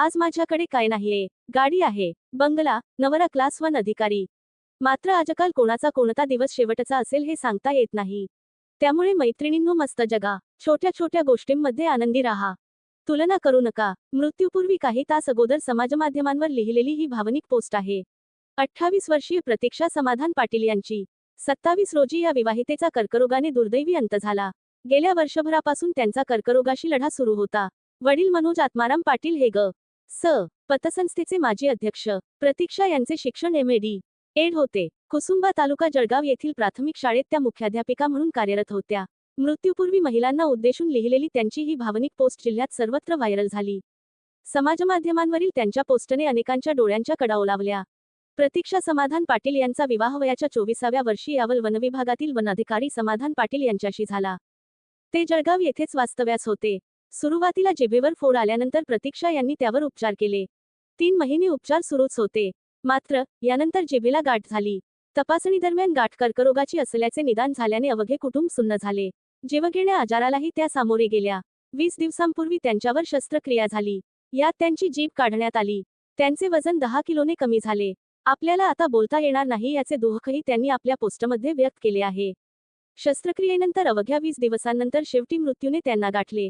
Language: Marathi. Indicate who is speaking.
Speaker 1: आज माझ्याकडे काय नाहीये. गाडी आहे. बंगला नवरा क्लास वन अधिकारी. मात्र आजकाल कोणाचा कोणता दिवस शेवटचा असेल हे सांगता येत नाही. त्यामुळे मैत्रिणींनो मस्त जगा. छोट्या छोट्या गोष्टींमध्ये आनंदी राहा. तुलना करू नका. मृत्यूपूर्वी काही तास अगोदर समाजमाध्यमांवर लिहिलेली ही भावनिक पोस्ट आहे. अठ्ठावीस वर्षीय प्रतीक्षा समाधान पाटील यांची. सत्तावीस रोजी या विवाहितेचा कर्करोगाने दुर्दैवी अंत झाला. गेल्या वर्षभरापासून त्यांचा कर्करोगाशी लढा सुरू होता. वडील मनोज आत्माराम पाटील हे ग. स पतसंस्थेचे माजी अध्यक्ष प्रतीक्षा यांचे शिक्षण एम डी एड होते. कुसुंबा तालुका जळगाव येथील प्राथमिक शाळेत त्या मुख्याध्यापिका म्हणून कार्यरत होत्या. मृत्यूपूर्वी महिलांना उद्देशून लिहिलेली त्यांची ही भावनिक पोस्ट जिल्ह्यात सर्वत्र व्हायरल झाली. समाजमाध्यमांवरील त्यांच्या पोस्टने अनेकांच्या डोळ्यांच्या कडा ओलावल्या प्रतीक्षा समाधान पाटील यांचा विवाह वयाच्या चोवीसाव्या वर्षी यावल वनविभागातील वनाधिकारी समाधान पाटील यांच्याशी झाला. ते जळगाव येथेच वास्तव्यास होते. सुरुवातीला जिभेवर फोड आल्यानंतर प्रतीक्षा यांनी त्यावर उपचार केले. तीन महिने उपचार सुरूच होते. मात्र यानंतर जिभेला गाठ झाली. तपासणी दरम्यान गाठ कर्करोगाची असल्याचे निदान झाल्याने अवघे कुटुंब सुन्न झाले. जीवघेण्या आजारालाही त्या सामोरे गेल्या. वीस दिवसांपूर्वी त्यांच्यावर शस्त्रक्रिया झाली. यात त्यांची जीभ काढण्यात आली. त्यांचे वजन दहा किलोने कमी झाले. आपल्याला आता बोलता येणार नाही याचे दुःखही त्यांनी आपल्या पोस्टमध्ये व्यक्त केले आहे. शस्त्रक्रियेनंतर अवघ्या वीस दिवसांनंतर शेवटी मृत्यूने त्यांना गाठले.